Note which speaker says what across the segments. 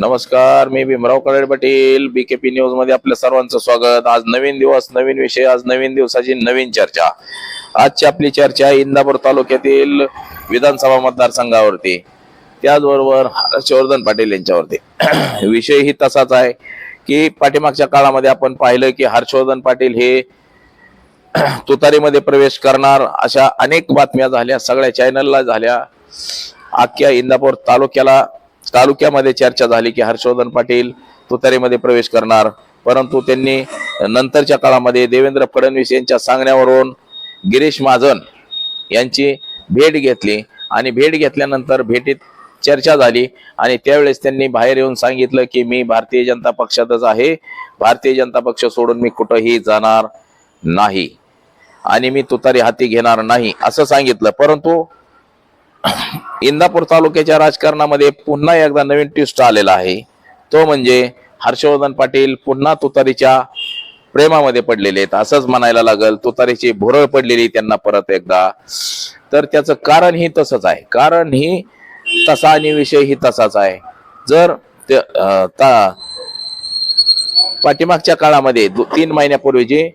Speaker 1: नमस्कार मी भीमराव कळे पाटील बीकेपी न्यूजमध्ये आपल्या सर्वांचं स्वागत. आज नवीन दिवस नवीन विषय आज नवीन दिवसाची नवीन चर्चा. आजची आपली चर्चा इंदापूर तालुक्यातील विधानसभा मतदारसंघावरती. त्याचबरोबर हर्षवर्धन पाटील यांच्यावरती. विषय ही तसाच आहे की पाठीमागच्या काळामध्ये आपण पाहिलं की हर्षवर्धन पाटील हे तुतारीमध्ये प्रवेश करणार अशा अनेक बातम्या झाल्या सगळ्या चॅनलला झाल्या. अख्ख्या इंदापूर तालुक्याला तालुक्यामध्ये चर्चा झाली की हर्षवर्धन पाटील तुतारीमध्ये प्रवेश करणार. परंतु त्यांनी नंतरच्या काळामध्ये देवेंद्र फडणवीस यांच्या सांगण्यावरून गिरीश महाजन यांची भेट घेतली. आणि भेट घेतल्यानंतर भेटीत चर्चा झाली. आणि त्यावेळेस त्यांनी बाहेर येऊन सांगितलं की मी भारतीय जनता पक्षातच आहे. भारतीय जनता पक्ष सोडून मी कुठंही जाणार नाही. आणि मी तुतारी हाती घेणार नाही असं सांगितलं. परंतु इंदापूर तालुक्याच्या राजकारणामध्ये पुन्हा एकदा नवीन ट्विस्ट आलेला आहे. तो म्हणजे हर्षवर्धन पाटील पुन्हा तुतारीच्या प्रेमामध्ये पडलेले आहेत. असंच म्हणायला लागल तुतारीची भुरळ पडलेली त्यांना परत एकदा. तर त्याचं कारण ही तसंच आहे. कारण ही तसा आणि विषय ही तसाच आहे. जर ते ता- पाठीमागच्या काळामध्ये तीन महिन्यापूर्वी जी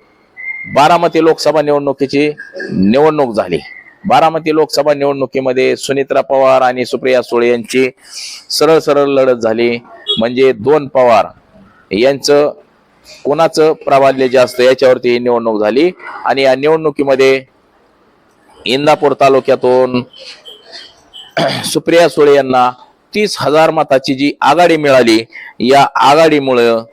Speaker 1: बारामती लोकसभा निवडणुकीची निवडणूक झाली बारामती लोकसभा निवडणुकीमध्ये सुनित्रा पवार आणि सुप्रिया सुळे यांची सरळ सरळ लढत झाली. म्हणजे दोन पवार यांचं कोणाचं प्राबल्य जास्त याच्यावरती ही निवडणूक झाली. आणि या निवडणुकीमध्ये इंदापूर तालुक्यातून सुप्रिया सुळे यांना तीस हजार मताची जी आघाडी मिळाली या आघाडीमुळं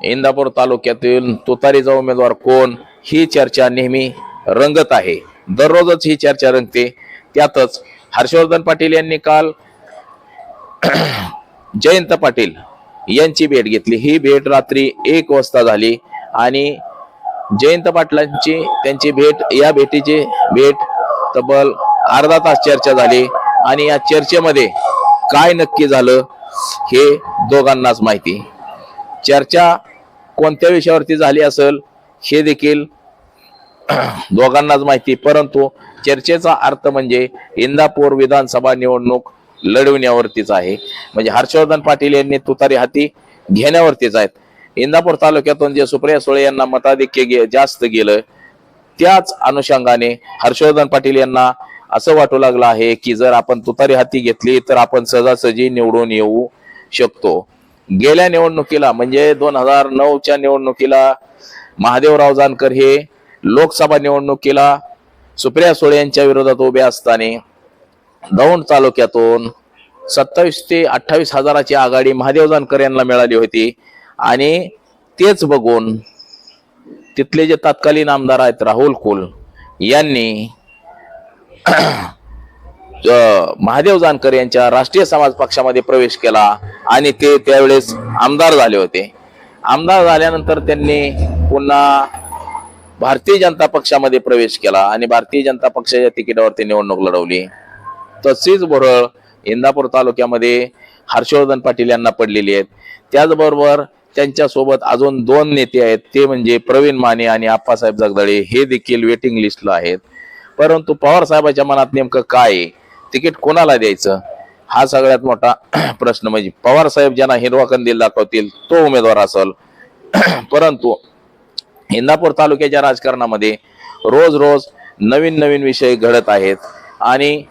Speaker 1: इंदापूर तालुक्यातील तुतारीचा उमेदवार कोण ही चर्चा नेहमी रंगत आहे. दररोजच ही चर्चा रंगते. त्यातच हर्षवर्धन पाटील यांनी काल जयंत पाटील यांची भेट घेतली. ही भेट रात्री एक वाजता झाली आणि जयंत पाटलांची त्यांची भेट या भेटीची भेट तब्बल अर्धा तास चर्चा झाली आणि या चर्चेमध्ये काय नक्की झालं हे दोघांनाच माहिती. चर्चा कोणत्या विषयावरती झाली असेल हे देखील दोघांनाच माहिती परंतु चर्चेचा अर्थ म्हणजे इंदापूर विधानसभा निवडणूक लढविण्यावरतीच आहे. म्हणजे हर्षवर्धन पाटील यांनी तुतारी हाती घेण्यावरतीच आहेत. इंदापूर तालुक्यातून जे सुप्रिया सुळे यांना मताधिक्य गे- जास्त गेलं त्याच अनुषंगाने हर्षवर्धन पाटील यांना असं वाटू लागलं आहे की जर आपण तुतारी हाती घेतली तर आपण सहजासहजी निवडून येऊ शकतो. गेल्या निवडणुकीला म्हणजे दोन हजार नऊच्या निवडणुकीला महादेवराव जानकर हे लोकसभा निवडणुकीला सुप्रिया सुळे यांच्या विरोधात उभे असताना दौंड तालुक्यातून सत्तावीस ते अठ्ठावीस हजाराची आघाडी महादेव जानकर यांना मिळाली होती. आणि तेच बघून तिथले जे तत्कालीन आमदार आहेत राहुल कुल यांनी महादेव जानकर यांच्या राष्ट्रीय समाज पक्षामध्ये प्रवेश केला आणि ते त्यावेळेस आमदार झाले होते. आमदार झाल्यानंतर त्यांनी पुन्हा भारतीय जनता पक्षामध्ये प्रवेश केला आणि भारतीय जनता पक्षाच्या तिकिटावर ते निवडणूक लढवली. तशीच भोरळ इंदापूर तालुक्यामध्ये हर्षवर्धन पाटील यांना पडलेली आहेत. त्याचबरोबर त्यांच्यासोबत अजून दोन नेते आहेत ते म्हणजे प्रवीण माने आणि आप्पासाहेब जगदाळे. हे देखील वेटिंग लिस्टला आहेत. परंतु पवार साहेबाच्या मनात नेमकं काय आहे? तिकीट कोणाला द्यायचं? हा सगळ्यात मोठा प्रश्न म्हणजे पवार साहेब ज्यांना हिरवा कंदील दाखवतील तो उमेदवार असेल. परंतु इंदापूर तालुक्याच्या राजकारणामध्ये रोज रोज नवीन नवीन विषय घडत आहेत. आणि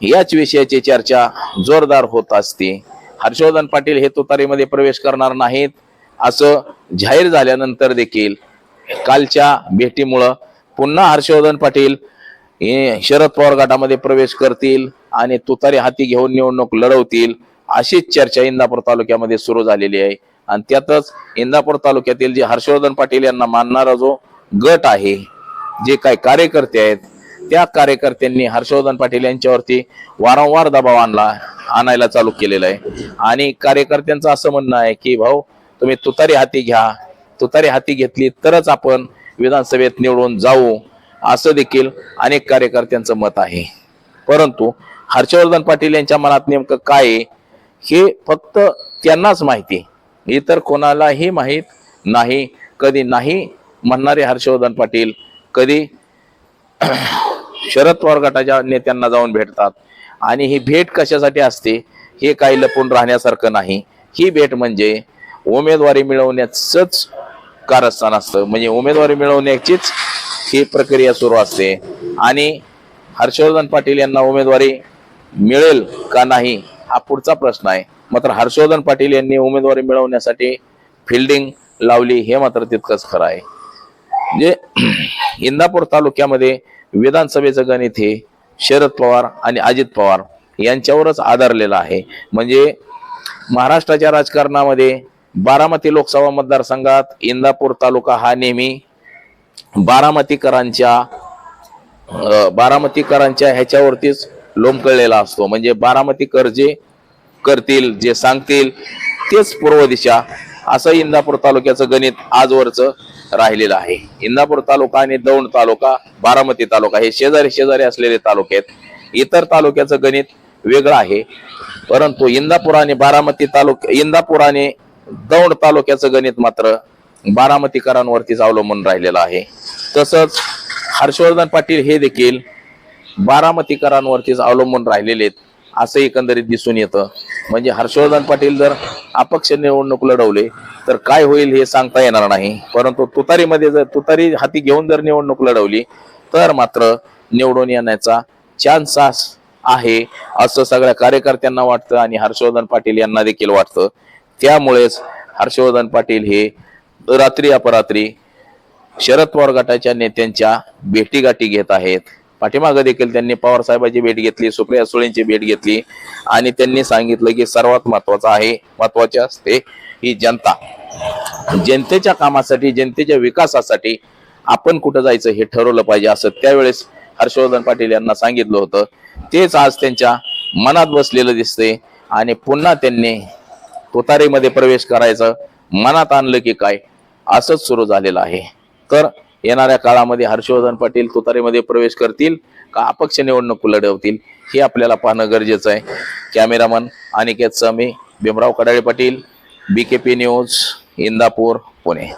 Speaker 1: याच विषयाची चर्चा जोरदार होत असते. हर्षवर्धन पाटील हे तुतारीमध्ये प्रवेश करणार नाहीत असं जाहीर झाल्यानंतर देखील कालच्या भेटीमुळं पुन्हा हर्षवर्धन पाटील हे शरद पवार गटामध्ये प्रवेश करतील आणि तुतारी हाती घेऊन निवडणूक लढवतील अशीच चर्चा इंदापूर तालुक्यामध्ये सुरू झालेली आहे. आणि त्यातच इंदापूर तालुक्यातील जे हर्षवर्धन पाटील यांना मानणारा जो गट आहे जे काही कार्यकर्ते आहेत त्या कार्यकर्त्यांनी हर्षवर्धन पाटील यांच्यावरती वारंवार दबाव आणला आणायला चालू केलेला आहे. आणि कार्यकर्त्यांचं असं म्हणणं आहे की भाऊ तुम्ही तुतारी हाती घ्या. तुतारी हाती घेतली तरच आपण विधानसभेत निवडून जाऊ. असं देखील अनेक कार्यकर्त्यांचं मत आहे. परंतु हर्षवर्धन पाटील यांच्या मनात नेमकं काय हे फक्त त्यांनाच माहिती इतर कोणालाही माहीत नाही. कधी नाही म्हणणारे हर्षवर्धन पाटील कधी शरद पवार गटाच्या नेत्यांना जाऊन भेटतात. आणि ही भेट कशासाठी असते हे काही लपून राहण्यासारखं नाही. ही भेट म्हणजे उमेदवारी मिळवण्याचंच कारस्थान असतं. म्हणजे उमेदवारी मिळवण्याचीच ही प्रक्रिया सुरू असते. आणि हर्षवर्धन पाटील यांना उमेदवारी मिळेल का नाही हा पुढचा प्रश्न आहे. मात्र हर्षवर्धन पाटील यांनी उमेदवारी मिळवण्यासाठी फिल्डिंग लावली हे मात्र तितकंच खरं आहे. म्हणजे इंदापूर तालुक्यामध्ये विधानसभेचं गणित हे शरद पवार आणि अजित पवार यांच्यावरच आधारलेलं आहे. म्हणजे महाराष्ट्राच्या राजकारणामध्ये बारामती लोकसभा मतदारसंघात इंदापूर तालुका हा नेहमी बारामतीकरांच्या बारामतीकरांच्या ह्याच्यावरतीच लोंबकळलेला असतो. म्हणजे बारामतीकर जे करतील जे सांगतील तेच पूर्व दिशा. असं इंदापूर तालुक्याचं गणित आजवरचं राहिलेलं आहे. इंदापूर तालुका आणि दौंड तालुका बारामती तालुका हे शेजारी शेजारी असलेले तालुके आहेत. इतर तालुक्याचं गणित वेगळं आहे. परंतु इंदापूर आणि बारामती तालुक्या इंदापूर आणि दौंड तालुक्याचं गणित मात्र बारामतीकरांवरतीच अवलंबून राहिलेलं आहे. तसंच हर्षवर्धन पाटील हे देखील बारामतीकरांवरतीच अवलंबून राहिलेले आहेत असं एकंदरीत दिसून येतं. म्हणजे हर्षवर्धन पाटील जर अपक्ष निवडणूक लढवले तर काय होईल हे सांगता येणार नाही. परंतु तुतारीमध्ये जर तुतारी हाती घेऊन जर निवडणूक लढवली तर मात्र निवडून येण्याचा चान्सास आहे असं सगळ्या कार्यकर्त्यांना वाटतं आणि हर्षवर्धन पाटील यांना देखील वाटतं. त्यामुळेच हर्षवर्धन पाटील हे रात्री अपरात्री शरद पवार गटाच्या नेत्यांच्या भेटीगाठी घेत आहेत. पाठीमागं देखील त्यांनी पवार साहेबांची भेट घेतली सुप्रिया सुळेंची भेट घेतली आणि त्यांनी सांगितलं की सर्वात महत्वाचं आहे महत्त्वाचे असते ही जनता. जनतेच्या कामासाठी जनतेच्या विकासासाठी आपण कुठं जायचं हे ठरवलं पाहिजे असं त्यावेळेस हर्षवर्धन पाटील यांना सांगितलं होतं. तेच आज त्यांच्या मनात बसलेलं दिसते आणि पुन्हा त्यांनी तुतारीमध्ये प्रवेश करायचं मनात आणलं की काय असंच सुरू झालेलं आहे. तर येणाऱ्या काळामध्ये हर्षवर्धन पाटील तुतारीमध्ये प्रवेश करतील का अपक्ष निवडणूक लढवतील हे आपल्याला पाहणं गरजेचं आहे. Cameraman Aniket Sami Bhimrao Kadale Patil B K P news Indapur Pune.